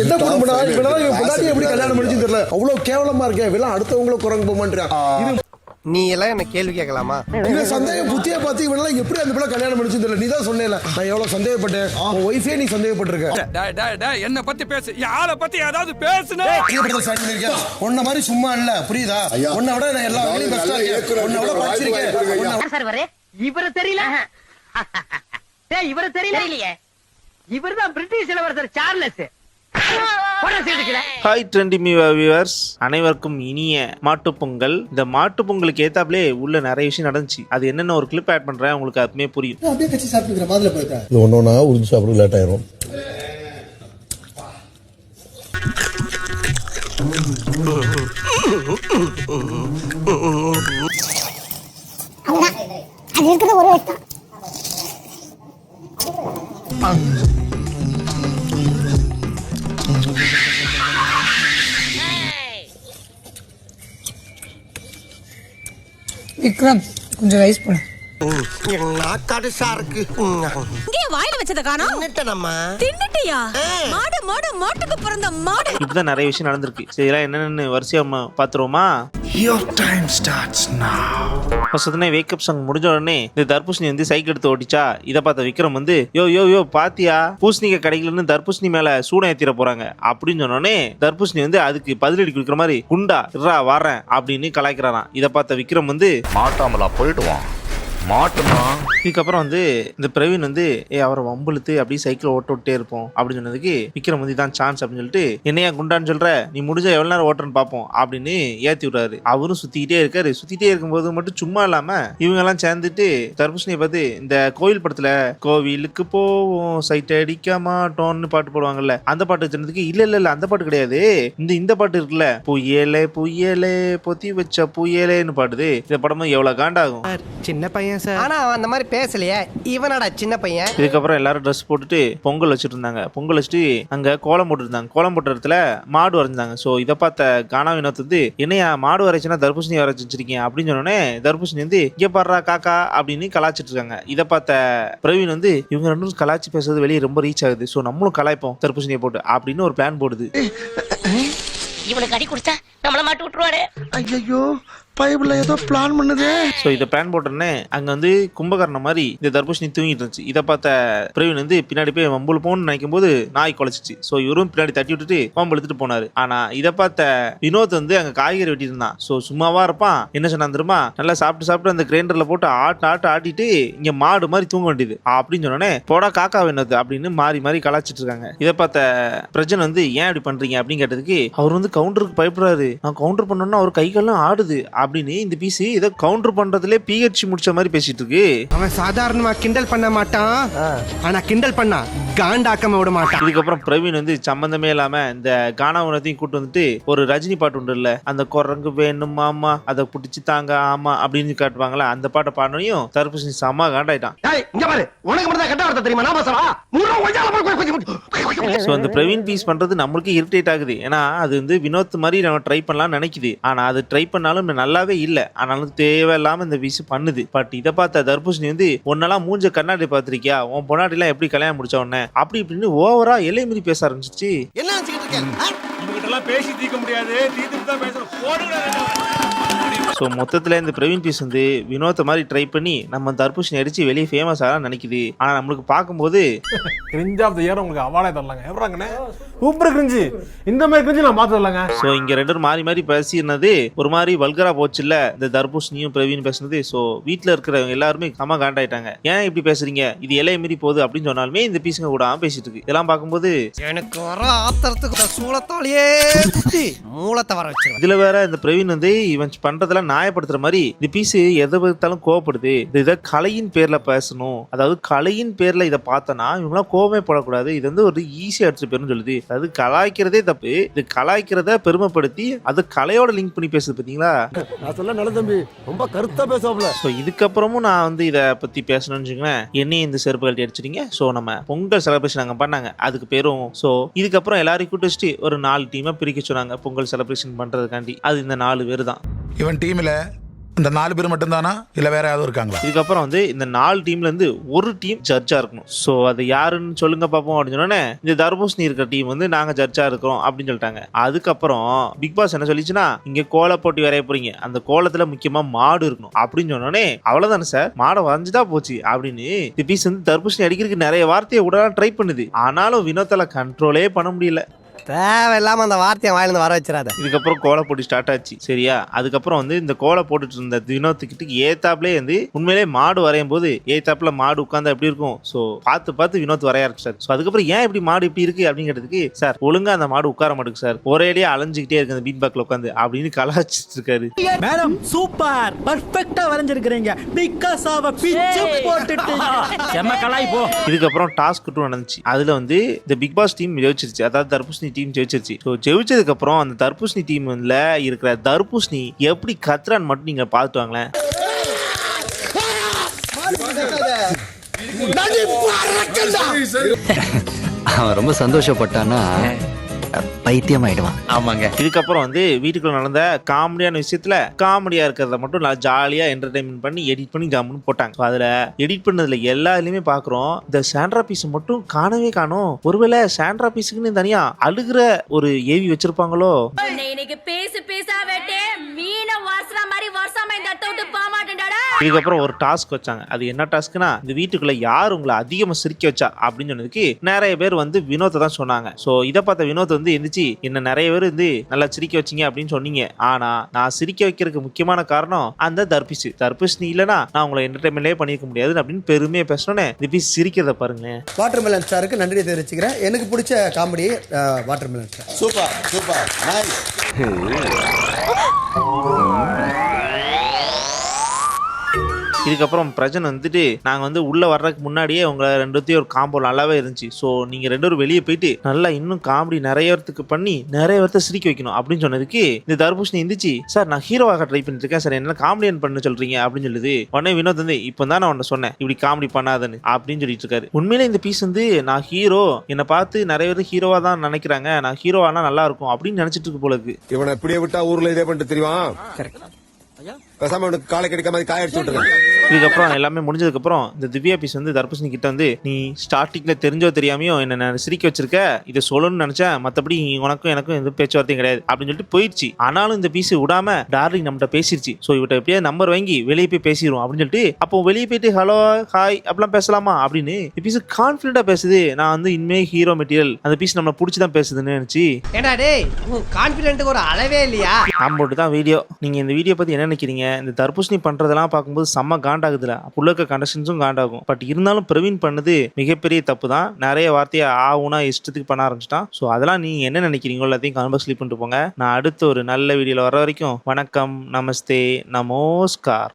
என்ன குடும்பம்டா இவனெல்லாம் இவன் பொண்டாட்டி எப்படி கல்யாணம் முடிச்சு தெரியல. அவ்வளவு கேவலமா இருக்கே. இவெல்லாம் அடுத்தவங்கள குரங்கு போமான்றான் இது நீ எல்லாம் என்ன கேள்வி கேட்கலாமா? இவன் சந்தேகம் புத்திய பார்த்து இவனெல்லாம் எப்படி அந்த பிள்ளை கல்யாணம் முடிச்சு தெரியல. நீ தான் சொன்னேல. நான் எவ்வளவு சந்தேகப்பட்டேன். உன் ஒய்ஃபே நீ சந்தேகப்பட்டிருக்க. டேய் டேய் டேய் என்ன பத்தி பேசு. யார பத்தி ஏதாவது பேசுன? உன்ன மாதிரி சும்மா இல்ல. புரியுதா? உன்னை விட நான் எல்லா வேலையும் பெஸ்டா இருக்கேன். உன்னை விட படிச்சிருக்கேன். இவரு இவரு தெரியல? டேய் இவரு தெரியல? தெரியலையே. இவர்தான் பிரிட்டிஷ் இளவரசர் Charles. Hi trendy me viewers அனைவருக்கும் இனிய மாட்டுப் பொங்கல். இந்த மாட்டுப் பொங்கலுக்கு ஏத்தாப்லே உள்ள நிறைய விஷயம் நடந்துச்சு. அது என்னென்ன ஒரு கிளிப் ஆட் பண்றேன் உங்களுக்கு அதுமே புரியும். அப்படியே கட்சி சாப்பிட்டுக்கிற மாதிரி போயிட்டேன் இது ஒன்றா உறிஞ்சு சாப்பிட லேட் ஆயிரும். விக்ரம் கொஞ்சம் ரைஸ் போடு. நாக்காடு சாருக்கு. இங்கே வாயில வச்சத காணோம். நம்ம தின்னுட்டியா? மாடு மாடு மாட்டுக்கு பிறந்த மாடு. இப்படிதான் நிறைய விஷயம் நடந்திருக்கு. சரி இதெல்லாம் என்னென்னு வரிசையா பாத்துருவோமா ஃபர்ஸ்ட் வேக்கப் சாங் முடிஞ்ச உடனே இந்த தர்பூசணி வந்து சைக்கிள் எடுத்து ஓட்டிச்சா இதை பார்த்த விக்ரம் வந்து யோ யோ யோ பாத்தியா? பூசணிக்க கிடைக்கலன்னு தர்பூசணி மேல சூடம் ஏத்திர போறாங்க. அப்படின்னு சொன்னோடனே தர்பூசணி வந்து அதுக்கு பதிலடி கொடுக்குற மாதிரி குண்டா வரேன் அப்படின்னு கலாய்க்கிறாராம். இதை பார்த்த விக்ரம் வந்து மாட்டாமலா போயிடுவான். மாட்டுமா? இதுக்கப்புறம் வந்து இந்த பிரவீன் வந்து ஏ அவரை வம்புழுத்து அப்படியே சைக்கிள் ஓட்ட விட்டே இருப்போம் அப்படின்னு சொன்னதுக்கு விக்ரம் வந்து இதான் சான்ஸ் அப்படின்னு சொல்லிட்டு என்னையா குண்டான்னு சொல்ற? நீ முடிஞ்சா எவ்வளவு நேரம் ஓட்டுறன்னு பார்ப்போம் அப்படின்னு ஏத்தி விடுறாரு. அவரும் சுத்திக்கிட்டே இருக்காரு. சுத்திட்டே இருக்கும்போது மட்டும் சும்மா இல்லாம இவங்க எல்லாம் சேர்ந்துட்டு தர்பூசணியை பார்த்து இந்த கோயில் படத்துல கோவிலுக்கு போவோம் சைட் அடிக்க மாட்டோம்னு பாட்டு போடுவாங்கல்ல அந்த பாட்டு சொன்னதுக்கு இல்ல இல்ல இல்ல அந்த பாட்டு கிடையாது. இந்த இந்த பாட்டு இருக்குல்ல புயலே புயலே பொத்தி வச்ச புயலேன்னு பாடுது இந்த படமும் எவ்வளவு காண்டாகும்? சின்ன பையன் சார்? ஆனா அவன் அந்த மாதிரி பேசலையே. இவனடா சின்ன பையன். இதுக்கப்புறம் எல்லாரும் ட்ரெஸ் போட்டுட்டு பொங்கல் வச்சுட்டு இருந்தாங்க. பொங்கல் வச்சுட்டு அங்க கோலம் போட்டுருந்தாங்க கோலம் போட்ட இடத்துல மாடு வரைஞ்சாங்க. ஸோ இதை பார்த்த கானா வினோத் வந்து என்னையா மாடு வரைச்சுன்னா தர்பூசணி வரைச்சு வச்சிருக்கீங்க அப்படின்னு சொன்னோடனே தர்பூசணி வந்து இங்கே பாடுறா காக்கா அப்படின்னு கலாச்சிட்டு இருக்காங்க. இதை பார்த்த பிரவீன் வந்து இவங்க ரெண்டும் கலாச்சி பேசுறது வெளியே ரொம்ப ரீச் ஆகுது. ஸோ நம்மளும் கலாய்ப்போம் தர்பூசணியை போட்டு அப்படின்னு ஒரு பிளான் போடுது. இவனுக்கு அடி கொடுத்தா நம்மள மாட்டி விட்டுருவாரு ஐயோ பைபிள்ல ஏதோ பிளான் பண்ணுது. ஸோ இதை பிளான் போட்டோடனே அங்கே வந்து கும்பகர்ணம் மாதிரி இந்த தர்பூசணி தூங்கிட்டு இருந்துச்சு. இதை பார்த்த பிரவீன் வந்து பின்னாடி போய் வம்புல போகணும்னு நினைக்கும் போது நாய் குலைச்சிச்சு. ஸோ இவரும் பின்னாடி தட்டி விட்டுட்டு வம்பு எடுத்துட்டு போனாரு. ஆனா இதை பார்த்த வினோத் வந்து அங்கே காய்கறி வெட்டிட்டு இருந்தான். ஸோ சும்மாவா இருப்பான். என்ன சொன்னான் தெரியுமா? நல்லா சாப்பிட்டு சாப்பிட்டு அந்த கிரைண்டர்ல போட்டு ஆட்டு ஆட்டு ஆட்டிட்டு இங்க மாடு மாதிரி தூங்க வேண்டியது. அப்படின்னு சொன்னோடனே போடா காக்கா வினோத் அப்படின்னு மாறி மாறி கலாச்சிட்டு இருக்காங்க. இதை பார்த்த பிரஜன் வந்து ஏன் இப்படி பண்றீங்க? அப்படின்னு கேட்டதுக்கு அவர் வந்து கவுண்டருக்கு பயப்படுறாரு. நான் கவுண்டர் பண்ணோம்னா அவர் கை கால்லாம் ஆடுது அப்படின்னு இந்த பீஸ் இதை கவுண்டர் பண்றதுலே பிஹெச்சி முடிச்ச மாதிரி பேசிட்டு இருக்கு. அவன் சாதாரணமா கிண்டல் பண்ண மாட்டான். ஆனா கிண்டல் பண்ணா காண்டாக்காம விட மாட்டான். இதுக்கப்புறம் பிரவீன் வந்து சம்பந்தமே இல்லாம இந்த கானா உணத்தையும் கூட்டு வந்துட்டு ஒரு ரஜினி பாட்டு உண்டு இல்ல அந்த குரங்கு வேணும் மாமா அதை பிடிச்சி தாங்க ஆமா அப்படின்னு காட்டுவாங்கல்ல அந்த பாட்டை பாடனையும் தர்பூசணி செம்ம காண்டாயிட்டான். இங்க பாரு உனக்கு மட்டும் கெட்ட வார்த்தை தெரியுமா? நான் பேசவா? ஸோ அந்த பிரவீன் பீஸ் பண்றது நம்மளுக்கு இரிட்டேட் ஆகுது. ஏன்னா அது வந்து வினோத் மாதிரி நம்ம ட்ரை பண்ணலாம்னு நினைக்குது. ஆனா அது ட்ரை பண்ணாலும் நல்லாவே இல்லை. ஆனாலும் தேவையில்லாம இந்த பீஸ் பண்ணுது. பட் இதை பார்த்த தர்பூசணி வந்து உன்னெல்லாம் மூஞ்ச கண்ணாடி பார்த்திருக்கியா? உன் பொன்னாடிலாம் எப்படி கல்யாணம் முடிச்ச உடனே? அப்படி இப்படின்னு ஓவரா எல்லை மீறி பேச ஆரம்பிச்சிச்சு என்ன பேசி தீர்க்க முடியாது. தீர்த்துட்டு தான் போடுங்க ஸோ மொத்தத்தில் இந்த பிரவீன் பீஸ் வந்து வினோத்தை மாதிரி ட்ரை பண்ணி நம்ம தர்பூசணி அடிச்சு வெளியே ஃபேமஸ் ஆக நினைக்குது. ஆனால் நம்மளுக்கு பார்க்கும்போது கிரிஞ்ச் ஆஃப் த இயர் உங்களுக்கு அவார்டே தரலாங்க. எவ்வளோங்கண்ணே சூப்பர் கிரிஞ்சு இந்த மாதிரி கிரிஞ்சு நான் பார்த்து தரலாங்க ஸோ இங்கே ரெண்டு பேரும் மாறி மாறி பேசினது ஒரு மாதிரி வல்கரா போச்சுல்ல இந்த தர்பூசணியும் பிரவீன் பேசுனது. ஸோ வீட்டில் இருக்கிறவங்க எல்லாருமே செம காண்டாயிட்டாங்க ஏன் இப்படி பேசுறீங்க? இது இலைய மீறி போகுது அப்படின்னு சொன்னாலுமே இந்த பீஸுங்க கூட பேசிட்டு இருக்கு. இதெல்லாம் பார்க்கும்போது எனக்கு வர ஆத்திரத்துக்கு சூளத்தாலேயே மூலத்தை வர வச்சிருவேன். இதுல வேற இந்த பிரவீன் வந்து இவன் பண்றதெல்லாம் நியாயப்படுத்துற மாதிரி இந்த பீஸ் எதை பார்த்தாலும் கோவப்படுது. இதை கலையின் பேர்ல பேசணும். அதாவது கலையின் பேர்ல இதை பார்த்தனா இவங்களாம் கோவமே படக்கூடாது. இது வந்து ஒரு ஈஸியா எடுத்துட்டு போயிரும் சொல்லுது. அதாவது கலாய்க்கிறதே தப்பு. இது கலாய்க்கிறத பெருமைப்படுத்தி அது கலையோட லிங்க் பண்ணி பேசுது பாத்தீங்களா? நான் சொல்ல நல்ல தம்பி. ரொம்ப கருத்தா பேசுவாப்ல. ஸோ இதுக்கப்புறமும் நான் வந்து இதை பற்றி பேசணும்னு வச்சுக்கோங்களேன். என்னையும் இந்த செருப்பு கழட்டி அடிச்சிட்டீங்க. ஸோ நம்ம பொங்கல் செலிப்ரேஷன் அங்கே பண்ணாங்க. அதுக்கு பேரும் ஸோ இதுக்கப்புறம் எல்லாரையும் கூட்டு வச்சுட்டு ஒரு நாலு டீமாக பிரிக்க சொன்னாங்க. பொங்கல் செலிப்ரேஷன் பண்ணுறதுக்காண்டி அது இந்த நாலு பேர் தான் இவன் டீம்ல இந்த நாலு பேர் மட்டும்தானா? இல்ல வேற யாரும் இருக்காங்களா? இதுக்கப்புறம் வந்து இந்த நாலு டீம்ல இருந்து ஒரு டீம் ஜட்ஜா இருக்கணும். ஸோ அது யாருன்னு சொல்லுங்க பார்ப்போம் அப்படின்னு சொன்னோன்னே இந்த தர்பூசணி இருக்கிற டீம் வந்து நாங்க ஜட்ஜா இருக்கிறோம் அப்படின்னு சொல்லிட்டாங்க. அதுக்கப்புறம் பிக் பாஸ் என்ன சொல்லிச்சுன்னா இங்க கோல போட்டி வரைய போறீங்க. அந்த கோலத்துல முக்கியமா மாடு இருக்கணும். அப்படின்னு சொன்னோடனே அவ்வளவுதானே சார் மாடை வரைஞ்சுதான் போச்சு. அப்படின்னு இந்த பீஸ் வந்து தர்பூசணி அடிக்கிறதுக்கு நிறைய வார்த்தையை உடனே ட்ரை பண்ணுது. ஆனாலும் வினோத்தில் கண்ட்ரோலே பண்ண முடியல. தேவையில்லாம அந்த வார்த்தையை வாயிலிருந்து வர வச்சிடாத. இதுக்கப்புறம் கோலை போட்டி ஸ்டார்ட் ஆச்சு. சரியா? அதுக்கப்புறம் வந்து இந்த கோலை போட்டுட்டு இருந்த வினோத்துக்கிட்ட ஏத்தாப்லேயே வந்து உண்மையிலே மாடு வரையும் போது ஏத்தாப்புல மாடு உட்காந்தா எப்படி இருக்கும்? ஸோ பார்த்து பார்த்து வினோத் வரைய ஆரம்பிச்சார். ஸோ அதுக்கப்புறம் ஏன் இப்படி மாடு இப்படி இருக்கு அப்படிங்கிறதுக்கு சார் ஒழுங்கா அந்த மாடு உட்கார மாட்டுக்கு சார். ஒரேடியே அலைஞ்சுக்கிட்டே இருக்கு அந்த பீட் பேக்ல உட்காந்து அப்படின்னு கலாச்சிட்டு இருக்காரு. மேடம் சூப்பர் பர்ஃபெக்ட்டா வரைஞ்சிருக்கிறீங்க. பிகாஸ் ஆஃப் பிச்சு போட்டுட்டு. செம்ம கலாய் போ இதுக்கப்புறம் டாஸ்க் டூ நடந்துச்சு. அதுல வந்து இந்த பிக் பாஸ் டீம் ஜெயிச்சிருச்சு அதாவது தர்பூசணி டீம் ஜெயிச்சிருச்சு. ஸோ ஜெயிச்சதுக்கு அப்புறம் அந்த தர்பூசணி டீம்ல இருக்கிற தர்பூசணி எப்படி கத்துறான்னு மட்டும் நீங்க பார்த்துட்டு வாங்களேன். அவன் ரொம்ப சந்தோஷப்பட்டான்னா பைத்தியம் ஆயிடுவான் ஆமாங்க. இதுக்கப்புறம் வந்து வீட்டுக்குள்ள நடந்த காமெடியான விஷயத்துல காமெடியா இருக்கிறத மட்டும் நான் ஜாலியா என்டர்டைன்மெண்ட் பண்ணி எடிட் பண்ணி ஜாமுன்னு போட்டாங்க. அதுல எடிட் பண்ணதுல எல்லா இதுலயுமே பாக்குறோம். இந்த சாண்ட்ரா பீஸ் மட்டும் காணவே காணோம். ஒருவேளை சாண்ட்ரா பீஸுக்குன்னு தனியா அழுகிற ஒரு ஏவி வச்சிருப்பாங்களோ? இன்னைக்கு பேசு பேசா இதுக்கப்புறம் ஒரு டாஸ்க் வச்சாங்க. அது என்ன டாஸ்க்னா இந்த வீட்டுக்குள்ள யார் உங்களை அதிகமா சிரிக்க வச்சா அப்படின்னு சொன்னதுக்கு நிறைய பேர் வந்து வினோத்தை தான் சொன்னாங்க. ஸோ இதை பார்த்த வினோத் வந்து எந்திரிச்சு என்ன நிறைய பேர் வந்து நல்லா சிரிக்க வச்சீங்க அப்படின்னு சொன்னீங்க. ஆனா நான் சிரிக்க வைக்கிறதுக்கு முக்கியமான காரணம் அந்த தர்பிஸ் தர்பிஸ்னி இல்லைனா நான் உங்களை என்டர்டைன்மெண்ட்லேயே பண்ணியிருக்க முடியாது அப்படின்னு பெருமையை பேசணுன்னே இந்த பீஸ் சிரிக்கிறத பாருங்க வாட்டர் மெலன் ஸ்டாருக்கு நன்றி தெரிவிச்சுக்கிறேன். எனக்கு பிடிச்ச comedy watermelon star super super. Nice இதுக்கப்புறம் பிரஜன் வந்துட்டு நாங்கள் வந்து உள்ளே வர்றதுக்கு முன்னாடியே உங்களை ரெண்டுத்தையும் ஒரு காம்போ நல்லாவே இருந்துச்சு. ஸோ நீங்கள் ரெண்டு பேரும் வெளியே போயிட்டு நல்லா இன்னும் காமெடி நிறைய பேர்த்துக்கு பண்ணி நிறைய பேர்த்த சிரிக்க வைக்கணும் அப்படின்னு சொன்னதுக்கு இந்த தர்பூஷணி இருந்துச்சு சார் நான் ஹீரோவாக ட்ரை பண்ணிட்டு இருக்கேன் சார் என்ன காமெடியன் பண்ண சொல்றீங்க? அப்படின்னு சொல்லுது. உடனே வினோத் வந்து இப்போ தான் நான் உன்னை சொன்னேன். இப்படி காமெடி பண்ணாதன்னு அப்படின்னு சொல்லிட்டு இருக்காரு. உண்மையிலே இந்த பீஸ் வந்து நான் ஹீரோ என்னை பார்த்து நிறைய பேர் ஹீரோவாக தான் நினைக்கிறாங்க. நான் ஹீரோவானா நல்லா இருக்கும் அப்படின்னு நினைச்சிட்டு இருக்கு போல இருக்கு. இவனை இப்படியே விட்டா ஊர்ல இதே பண்ணிட்டு தெரியுமா? பேசாம அவனுக்கு காலை கிடைக்காம காய அடிச்சு விட்டுருக்கேன் இதுக்கப்புறம் எல்லாமே முடிஞ்சதுக்கப்புறம் இந்த திவ்யா பீஸ் வந்து தர்பூசணி கிட்ட வந்து நீ ஸ்டார்டிங்ல தெரிஞ்சோ தெரியாமையோ என்ன நான் சிரிக்க வச்சிருக்க. இதை சொல்லணும்னு நினைச்சேன் மற்றபடி உனக்கும் எனக்கும் எந்த பேச்சுவார்த்தையும் கிடையாது. அப்படின்னு சொல்லிட்டு போயிடுச்சு. ஆனாலும் இந்த பீஸ் விடாம டார்லிங் நம்மகிட்ட பேசிருச்சு. ஸோ இவட்ட எப்படியா நம்பர் வாங்கி வெளியே போய் பேசிடுவோம். அப்படின்னு சொல்லிட்டு அப்போ வெளியே போயிட்டு ஹலோ ஹாய் அப்படிலாம் பேசலாமா? அப்படின்னு இந்த பீஸ் கான்ஃபிடண்டா பேசுது. நான் வந்து இனிமே ஹீரோ மெட்டீரியல் அந்த பீஸ் நம்மளை பிடிச்சி தான் பேசுதுன்னு நினைச்சு. டேய் உன் கான்பிடென்ட்டுக்கு ஒரு அளவே இல்லையா? போட்டு தான் வீடியோ நீங்க இந்த வீடியோ பத்தி என்ன நினைக்கிறீங்க? இந்த தர்பூசணி பண்றதெல்லாம் பார்க்கும்போது செம்ம காண்டாகுதுல. உள்ள இருக்க கண்டிஷன்ஸும் காண்டாகும். பட் இருந்தாலும் பிரவீன் பண்ணது மிகப்பெரிய தப்பு தான் நிறைய வார்த்தையை ஆ ஊனா இஷ்டத்துக்கு பண்ண ஆரம்பிச்சிட்டான். ஸோ அதெல்லாம் நீங்கள் என்ன நினைக்கிறீங்களோ எல்லாத்தையும் கமெண்ட் ஸ்லீப் பண்ணிட்டு போங்க. நான் அடுத்த ஒரு நல்ல வீடியோவில் வர வரைக்கும் வணக்கம் நமஸ்தே நமோஸ்கார்.